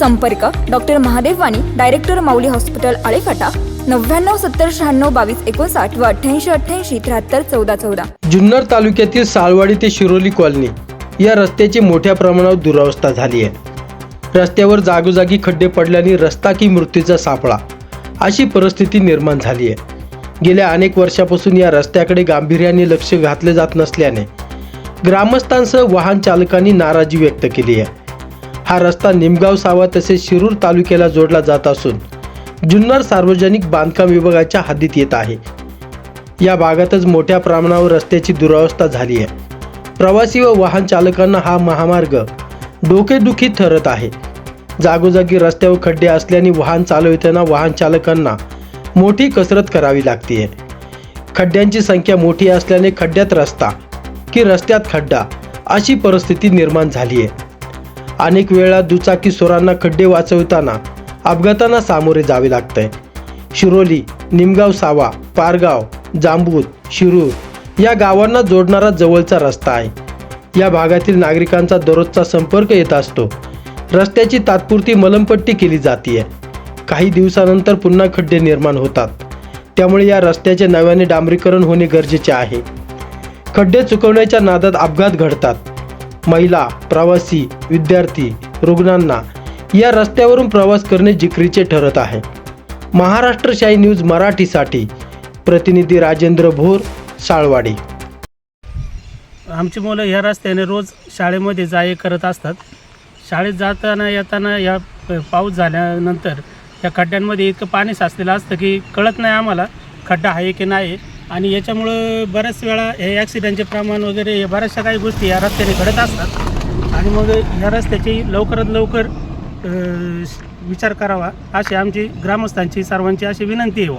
संपर्क doctor Mahadev Wani director Mauli hospital Alephata. नव्याण्णव सत्तर शहाण्णव बावीस एकोणसाठ व अठ्ठ्याऐंशी अठ्ठ्याऐंशी त्र्याहत्तर चौदा चौदा. जुन्नर तालुक्यातील साळवाडी ते शिरोली कॉलनी या रस्त्याची मोठ्या प्रमाणावर दुरावस्था झाली आहे. रस्त्यावर जागोजागी खड्डे पडल्याने रस्ता की मृत्यूचा सापळा अशी परिस्थिती निर्माण झाली आहे. गेल्या अनेक वर्षापासून या रस्त्याकडे गांभीर्याने लक्ष घातले जात नसल्याने ग्रामस्थांसह वाहन चालकांनी नाराजी व्यक्त केली आहे. हा रस्ता निमगाव सावा तसेच शिरूर तालुक्याला जोडला जात असून जुन्नर सार्वजनिक बांधकाम विभागाच्या हद्दीत येत आहे. या भागातच मोठ्या प्रमाणावर रस्त्याची दुरावस्था झाली आहे. प्रवासी व वाहन चालकांना हा महामार्ग डोकेदुखी ठरत आहे. जागोजागी रस्त्यावर खड्डे असल्याने वाहन चालविताना वाहन चालकांना मोठी कसरत करावी लागते. खड्ड्यांची संख्या मोठी असल्याने खड्ड्यात रस्ता की रस्त्यात खड्डा अशी परिस्थिती निर्माण झाली आहे. अनेक वेळा दुचाकी स्वरांना खड्डे वाचवताना अपघातांना सामोरे जावे लागतंय. शिरोली निमगाव सावा पारगाव जांबूत शिरूर या गावांना जोडणारा जवळचा रस्ता आहे. या भागातील नागरिकांचा दररोजचा संपर्क येत असतो. रस्त्याची तात्पुरती मलमपट्टी केली जाते काही दिवसानंतर पुन्हा खड्डे निर्माण होतात. त्यामुळे या रस्त्याचे नव्याने डांबरीकरण होणे गरजेचे आहे. खड्डे चुकवण्याच्या नादात अपघात घडतात. महिला प्रवासी विद्यार्थी रुग्णांना या रस्त्यावरून प्रवास करणे जिकरीचे ठरत आहे. महाराष्ट्रशाही न्यूज मराठीसाठी प्रतिनिधी राजेंद्र भोर साळवाडी. आमची मुलं ह्या रस्त्याने रोज शाळेमध्ये जा करत असतात. शाळेत जाताना येताना या पाऊस झाल्यानंतर या खड्ड्यांमध्ये इतकं पाणी साचलेलं असतं की कळत नाही आम्हाला खड्डा आहे की नाही. आणि याच्यामुळं बऱ्याच वेळा हे ॲक्सिडेंटचे प्रमाण वगैरे हे बऱ्याचशा काही गोष्टी या रस्त्याने घडत असतात. आणि मग ह्या रस्त्याची लवकरात लवकर विचार करावा अशी आमची ग्रामस्थांची सर्वांची अशी विनंती आहे.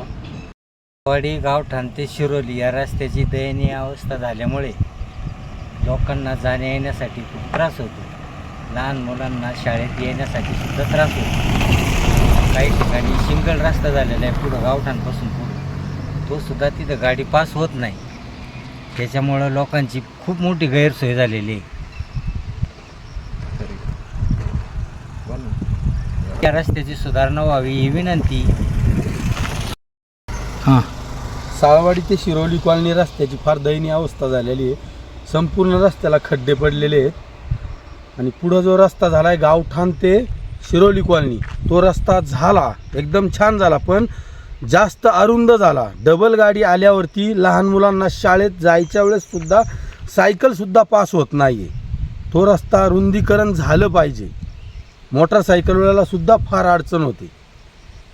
वाडी गावठाण ते शिरोली या रस्त्याची दयनीय अवस्था झाल्यामुळे लोकांना जाण्या येण्यासाठी खूप त्रास होतो. लहान मुलांना शाळेत येण्यासाठी सुद्धा त्रास होतो. काही ठिकाणी सिंगल रस्ता झालेला आहे पुढं गावठाणपासून पुढं. सुद्धा तिथं गाडी पास होत नाही. त्याच्यामुळं लोकांची खूप मोठी गैरसोय झालेली आहे. या रस्त्याची सुधारणा व्हावी ही विनंती. साळवाडी ते शिरोली कॉलनी रस्त्याची फार दयनीय अवस्था झालेली आहे. संपूर्ण रस्त्याला खड्डे पडलेले आहेत. आणि पुढं जो रस्ता झाला आहे गावठाण ते शिरोली कॉलनी. तो रस्ता झाला एकदम छान झाला पण जास्त अरुंद झाला. डबल गाडी आल्यावरती लहान मुलांना शाळेत जायच्या वेळेससुद्धा सायकलसुद्धा पास होत नाही आहे तो रस्ता रुंदीकरण झालं पाहिजे. मोटरसायकलवाल्यालासुद्धा फार अडचण होते.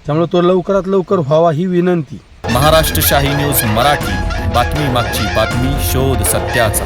त्यामुळे तो लवकरात लवकर व्हावा ही विनंती. महाराष्ट्र शाही न्यूज मराठी. बातमी मागची बातमी शोध सत्याचा.